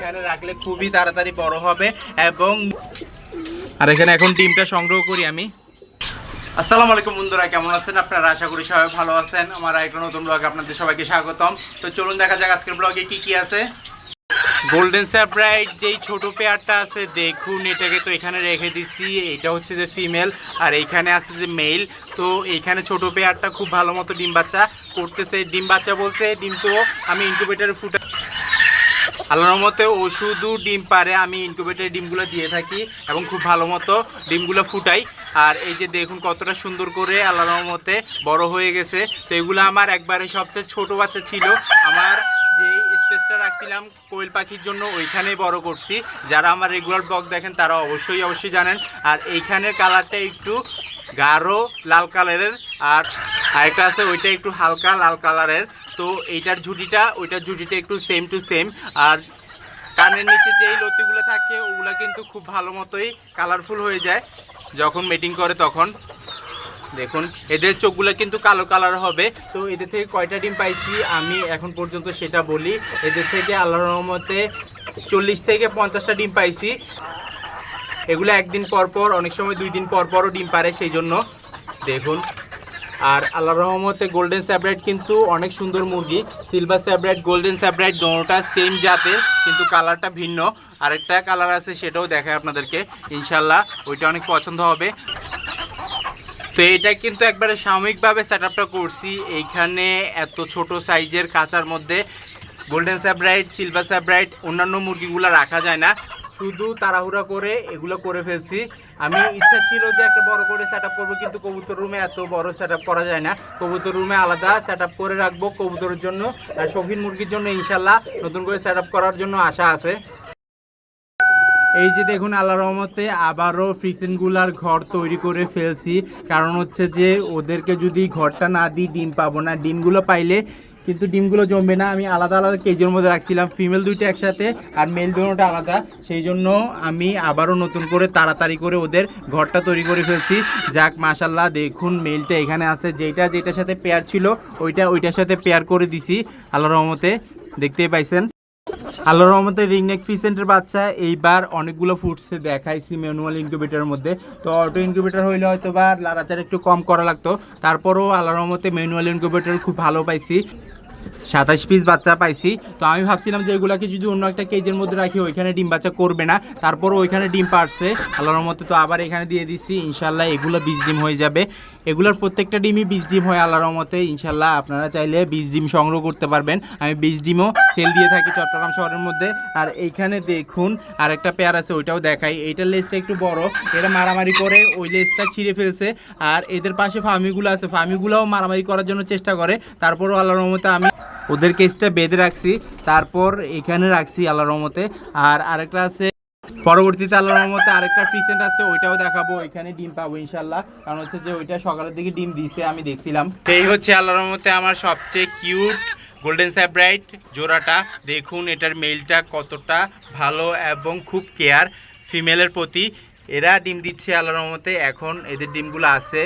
ওইখানে রাখলে খুবই তাড়াতাড়ি বড় হবে এবং আর এখানে এখন ডিমটা সংগ্রহ করি আমি। আসসালামু আলাইকুম বন্ধুরা, কেমন আছেন আপনারা? আশা করি সবাই ভালো আছেন। আমার একটা নতুন ব্লগে আপনাদের সবাইকে স্বাগতম। তো চলুন দেখা যাক আজকের ব্লগে কি কি আছে। গোল্ডেন স্যাপ্রাইট যেই ছোট পেয়ারটা আছে, দেখুন, এটাকে তো এখানে রেখে দিচ্ছি এটা হচ্ছে যে ফিমেল আর এইখানে আছে যে মেল তো এইখানে ছোট পেয়ারটা খুব ভালো মতো ডিম বাচ্চা করতেছে। ডিম বাচ্চা বলতে, ডিম তো আমি ইনকিউবেটারে ফুটা আল্লাহর মতে ও শুধু ডিম পারে, আমি ইনকিউবেটারে ডিমগুলো দিয়ে থাকি এবং খুব ভালো মতো ডিমগুলো ফুটাই। আর এই যে দেখুন কতটা সুন্দর করে আল্লাহর মতে বড় হয়ে গেছে। তো এগুলো আমার একবারে সবচেয়ে ছোট বাচ্চা ছিল। আমার যে স্পেসটা রাখছিলাম কোয়েল পাখির জন্য, ওইখানেই বড় করছি। যারা আমার রেগুলার ব্লগ দেখেন, তারা অবশ্যই অবশ্যই জানেন। আর এইখানের কালারটা একটু গাঢ় লাল কালারের আর আরেকটা আছে, ওইটা একটু হালকা লাল কালারের তো এইটার ঝুটিটা, ওইটার ঝুটিটা একটু সেম টু সেম আর কানের নিচে যেই লতিগুলো থাকে, ওগুলো কিন্তু খুব ভালো মতোই কালারফুল হয়ে যায়। যখন মিটিং করে তখন। দেখুন, এদের চোখগুলো কিন্তু কালো কালার হবে। তো এদের থেকে কয়টা ডিম পাইছি? আমি এখন পর্যন্ত সেটা বলি। এদের থেকে আল্লাহ রহমতে চল্লিশ থেকে পঞ্চাশটা ডিম পাইছি। এগুলো একদিন পর পর, অনেক সময় দুই দিন পর পরও ডিম পারে, সেই জন্য। দেখুন। আর আল্লাহ রহমতে গোল্ডেন স্যাব্রাইট কিন্তু অনেক সুন্দর মুরগি। সিলভার স্যাব্রাইট গোল্ডেন স্যাব্রাইট দোনোটা সেম জাতে কিন্তু কালারটা ভিন্ন। আরেকটা কালার আছে, সেটাও দেখায় আপনাদেরকে। ইনশাল্লাহ ওইটা অনেক পছন্দ হবে। তো এটা কিন্তু একবারে সাময়িকভাবে সেট আপটা করছি। এইখানে এত ছোট সাইজের খাঁচার মধ্যে গোল্ডেন স্যাব্রাইট সিলভার স্যাব্রাইট অন্যান্য মুরগিগুলো রাখা যায় না। শুধু তাড়াহুড়া করে এগুলো করে ফেলছি। আমি, ইচ্ছা ছিল যে একটা বড় করে সেট আপ করব, কিন্তু কবুতর রুমে এত বড় সেট আপ করা যায় না। কবুতর রুমে আলাদা সেট আপ করে রাখব কবুতরের জন্য। আর শৌখিন মুরগির জন্য ইনশাল্লাহ নতুন করে সেট আপ করার জন্য আশা আছে। এই যে দেখুন আল্লাহ রহমতে আবারও ফ্রিসেনগুলার ঘর তৈরি করে ফেলছি। কারণ হচ্ছে যে, ওদেরকে যদি ঘরটা না দিই, ডিম পাবো না। ডিমগুলো পাইলে কিন্তু ডিমগুলো জমবে না। আমি আলাদা আলাদা কেজির মধ্যে রাখছিলাম। ফিমেল দুইটা একসাথে আর মেল দুটোটা আলাদা। সেই জন্য আমি আবারও নতুন করে তাড়াতাড়ি করে ওদের ঘরটা তৈরি করে ফেলছি। যাক মাশাল্লাহ দেখুন মেলটা এখানে আছে। যেটা, যেটার সাথে পেয়ার ছিল, ওইটা, ওইটার সাথে পেয়ার করে দিছি। আল্লাহ রহমতে, দেখতেই পাইছেন? আল্লাহ রহমতের রিংনেক ফিসেন্টের বাচ্চা। এইবার অনেকগুলো ফুটছে দেখাইছি ম্যানুয়াল ইনকিউবেটারের মধ্যে। তো অটো ইনকিউবেটার হইলে হয়তো বা লাড়াচাড়া একটু কম করা লাগতো। তারপরও আল্লাহ রহমতে ম্যানুয়াল ইনকিউবেটার খুব ভালো পাইছি। সাতাশ পিস বাচ্চা পাইছি। তো আমি ভাবছিলাম যে এগুলাকে যদি অন্য একটা কেজের মধ্যে রাখি, ওইখানে ডিম বাচ্চা করবে না। তারপর ওইখানে ডিম পারছে। আল্লাহর মতে তো আবার এখানে দিয়ে দিছি। ইনশাল্লাহ এগুলো বীজ ডিম হয়ে যাবে। এগুলোর প্রত্যেকটা ডিমই বীজ ডিম হয় আল্লাহর মতে ইনশাল্লাহ আপনারা চাইলে বীজ ডিম সংগ্রহ করতে পারবেন। আমি বীজ ডিমও সেল দিয়ে থাকি চট্টগ্রাম শহরের মধ্যে। আর এইখানে দেখুন আর একটা পেয়ার আছে, ওইটাও দেখাই। এইটার লেজটা একটু বড়। এটা মারামারি করে, ওই লেজটা ছিঁড়ে ফেলছে। আর এদের পাশে ফার্মিগুলো আছে। ফার্মিগুলোও মারামারি করার জন্য চেষ্টা করে। তারপরও আল্লাহর মতে আমি ওদের কেসটা বেঁধে রাখছি, তারপর এখানে রাখছি আল্লাহর রহমতে। আর আরেকটা আছে, পরবর্তীতে আল্লাহর রহমতে আরেকটা ফ্রিসেন্ট আছে, ওইটাও দেখাবো, ওইখানে ডিম পাবো ইনশাল্লাহ কারণ হচ্ছে যে ওইটা সকালের দিকে ডিম দিছে, আমি দেখছিলাম। এই হচ্ছে আল্লাহর রহমতে আমার সবচেয়ে কিউট গোল্ডেন স্যাব্রাইট জোড়াটা। দেখুন, এটার মেলটা কতটা ভালো এবং খুব কেয়ার ফিমেলের প্রতি। এরা ডিম দিচ্ছে আল্লাহর রহমতে, এখন এদের ডিমগুলো আছে।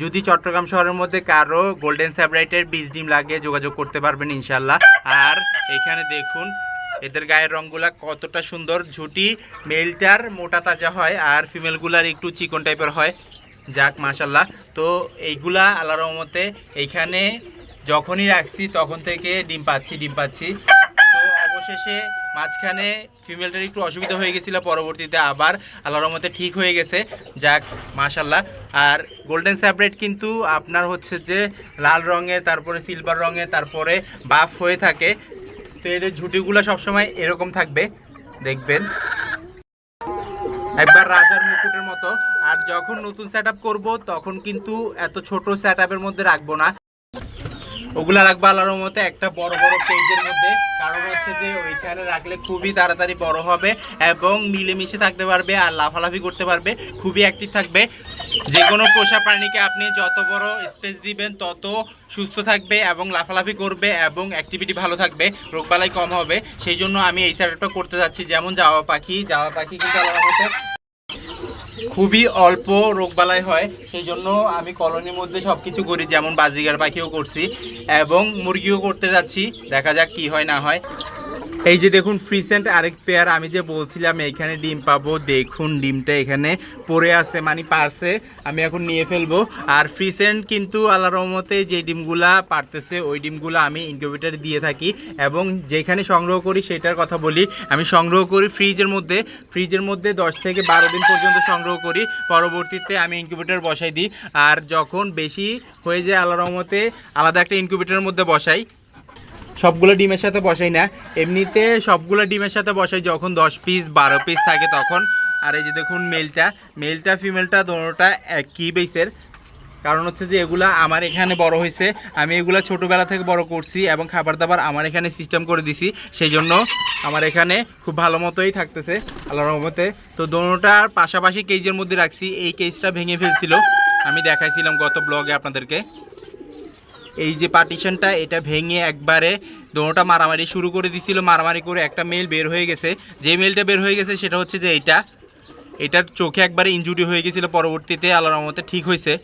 যদি চট্টগ্রাম শহরের মধ্যে কারও গোল্ডেন স্যাব্রাইটের বীজ ডিম লাগে, যোগাযোগ করতে পারবেন ইনশাল্লাহ আর এখানে দেখুন, এদের গায়ের রঙগুলা কতটা সুন্দর। ঝুটি, মেলটার মোটা তাজা হয়, আর ফিমেলগুলার একটু চিকন টাইপের হয়। যাক মাশাল্লাহ তো এইগুলা আল্লাহ রহমতে এইখানে যখনই রাখছি, তখন থেকে ডিম পাচ্ছি ডিম পাচ্ছি। অবশেষে মাঝখানে ফিমেলটার একটু অসুবিধা হয়ে গেছিল, পরবর্তীতে আবার আল্লাহর রহমতে ঠিক হয়ে গেছে। যাক মাশাল্লাহ আর গোল্ডেন স্যাপারেট কিন্তু আপনার হচ্ছে যে লাল রঙের তারপরে সিলভার রঙের তারপরে বাফ হয়ে থাকে। তো এদের ঝুটিগুলো সবসময় এরকম থাকবে। দেখবেন। একবার রাজার মুকুটের মতো। আর যখন নতুন সেট করব, তখন কিন্তু এত ছোট সেট মধ্যে রাখব না। ওগুলা রাখব আল্লাহর মতে একটা বড় বড় পেজের মধ্যে। কারণ হচ্ছে যে ওইখানে রাখলে খুবই তাড়াতাড়ি বড় হবে এবং মিলেমিশে থাকতে পারবে আর লাফালাফি করতে পারবে। খুবই অ্যাক্টিভ থাকবে। যে কোনো পোষা প্রাণীকে আপনি যত বড় স্পেস দিবেন, তত সুস্থ থাকবে এবং লাফালাফি করবে এবং অ্যাক্টিভিটি ভালো থাকবে। রোগবালাই কম হবে। সেই জন্য আমি এই সাইডটা করতে যাচ্ছি। যেমন যাওয়া পাখি যাওয়া পাখি কিন্তু আল্লাহর মতে খুবই অল্প রোগবালাই হয় সেই জন্য আমি কলোনির মধ্যে সব কিছু করি, যেমন বাজরিগার পাখিও করছি এবং মুরগিও করতে যাচ্ছি, দেখা যাক কি হয় না হয়। এই যে দেখুন, ফ্রিসেন্ট আরেক পেয়ার আমি যে বলছিলাম, এখানে ডিম পাবো। দেখুন, ডিমটা এখানে পড়ে আছে মানে পারছে। আমি এখন নিয়ে ফেলব। আর ফ্রিসেন্ট কিন্তু আল্লাহ রহমতে যে ডিমগুলা পারতেছে, ওই ডিমগুলো আমি ইনকিউবেটারে দিয়ে থাকি। এবং যেখানে সংগ্রহ করি, সেটার কথা বলি। আমি সংগ্রহ করি ফ্রিজের মধ্যে। ফ্রিজের মধ্যে দশ থেকে বারো দিন পর্যন্ত সংগ্রহ করি। পরবর্তীতে আমি ইনকিউবেটার বসাই দিই। আর যখন বেশি হয়ে যায়, আল্লাহ রহমতে আলাদা একটা ইনকিউবেটারের মধ্যে বসাই। সবগুলো ডিমের সাথে বসাই না। এমনিতে সবগুলো ডিমের সাথে বসাই যখন দশ পিস বারো পিস থাকে তখন। আর এই যে দেখুন মেলটা মেলটা ফিমেলটা দোনোটা একই বেসের কারণ হচ্ছে যে এগুলা আমার এখানে বড় হয়েছে। আমি এগুলা ছোটোবেলা থেকে বড় করছি এবং খাবার দাবার আমার এখানে সিস্টেম করে দিছি। সেই জন্য আমার এখানে খুব ভালো মতোই থাকতেছে আল্লাহ রহমতে। তো দোনোটার পাশাপাশি কেজের মধ্যে রাখছি। এই কেজটা ভেঙে ফেলছিল। আমি দেখাইছিলাম গত ব্লগে আপনাদেরকে। এই যে পার্টিশনটা এটা ভেঙে একবারে দোনোটা মারামারি শুরু করে দিছিল, মারামারি করে একটা মেল বের হয়ে গেছে। যে মেলটা বের হয়ে গেছে সেটা হচ্ছে যে এইটা। এটার চোখে একবারে ইঞ্জুরি হয়ে গেছিল, পরবর্তীতে আল্লাহর রহমতে ঠিক হয়েছে।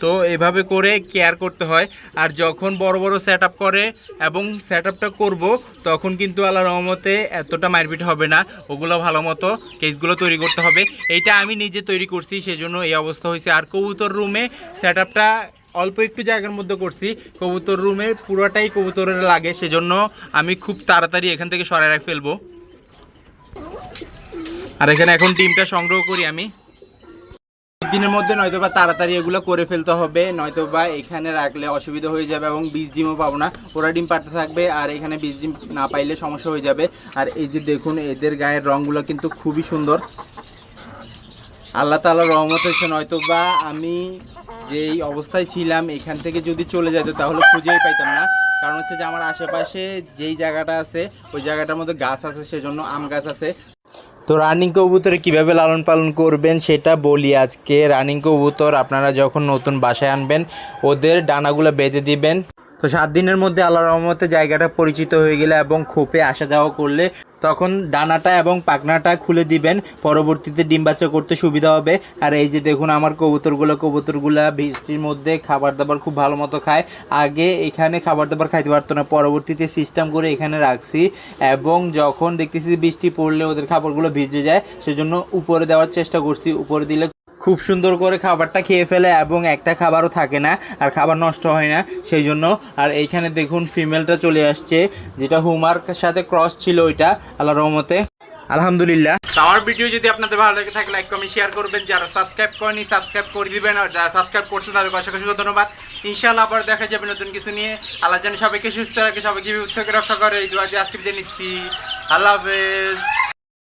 তো এভাবে করে কেয়ার করতে হয়। আর যখন বড় বড় সেট করে এবং সেট আপটা করব, তখন কিন্তু আল্লাহ রহমতে এতটা মারপিট হবে না। ওগুলো ভালো মতো কেসগুলো তৈরি করতে হবে। এইটা আমি নিজে তৈরি করছি, সেজন্য এই অবস্থা হয়েছে। আর কবুতর রুমে সেট অল্প একটু জায়গার মধ্যে করছি। কবুতর রুমে পুরোটাই কবুতরের লাগে, সেজন্য আমি খুব তাড়াতাড়ি এখান থেকে সরাই ফেলব। আর এখানে এখন ডিমটা সংগ্রহ করি আমি। দিনের মধ্যে নয়তো বা তাড়াতাড়ি এগুলো করে ফেলতে হবে নয়তো বা এখানে রাখলে অসুবিধা হয়ে যাবে এবং বীজ ডিমও পাবো না। ওরা ডিম পাড়তে থাকবে আর এখানে বীজ ডিম না পাইলে সমস্যা হয়ে যাবে। আর এই যে দেখুন, এদের গায়ের রঙগুলো কিন্তু খুবই সুন্দর। আল্লাহ তালা রহমত হয়েছে নয়তো বা আমি যেই অবস্থায় ছিলাম, এখান থেকে যদি চলে যেত তাহলে খুঁজেই পাইতাম না। কারণ হচ্ছে যে আমার আশেপাশে যেই জায়গাটা আছে, ওই জায়গাটার মধ্যে গাছ আছে, সেজন্য আম গাছ আছে। তো রানিং কবুতরে কীভাবে লালন পালন করবেন সেটা বলি আজকে। রানিং কবুতর আপনারা যখন নতুন বাসায় আনবেন, ওদের ডানাগুলো বেঁধে দিবেন। তো সাত দিনের মধ্যে আল্লাহ রহমতে জায়গাটা পরিচিত হয়ে গেলে এবং খোপে আসা যাওয়া করলে তখন ডানাটা এবং পাখনাটা খুলে দিবেন। পরবর্তীতে ডিম বাচ্চা করতে সুবিধা হবে। আর এই যে দেখুন আমার কবুতরগুলো কবুতরগুলো বৃষ্টির মধ্যে খাবার দাবার খুব ভালো মতো খায়। আগে এখানে খাবার দাবার খাইতে পারতো না। পরবর্তীতে সিস্টেম করে এখানে রাখছি এবং যখন দেখতেছি বৃষ্টি পড়লে ওদের খাবারগুলো ভিজে যায়, সেজন্য উপরে দেওয়ার চেষ্টা করছি। উপরে দিলে খুব সুন্দর করে খাবারটা খেয়ে ফেলে এবং একটা খাবারও থাকে না, আর খাবার নষ্ট হয় না। সেই জন্য আর এইখানে দেখুন ফিমেলটা চলে আসছে, যেটা হুমার সাথে ক্রস ছিল ওইটা আল্লাহ রহমতে। আলহামদুলিল্লাহ। আমার ভিডিও যদি আপনাদের ভালো লাগে থাকে লাইক কমেন্ট শেয়ার করবেন। যারা সাবস্ক্রাইব করেনি সাবস্ক্রাইব করে দিবেন, আর যারা সাবস্ক্রাইব করছেন তাদেরকে অসংখ্য ধন্যবাদ। ইনশাআল্লাহ আবার দেখা যাবে নতুন কিছু নিয়ে। আল্লাহ যেন সবাইকে সুস্থ রাখে, সবাইকে বিপদ রক্ষা করে। এই দিয়ে আজকে বিদায় নিচ্ছি। আল্লাহ হাফেজ।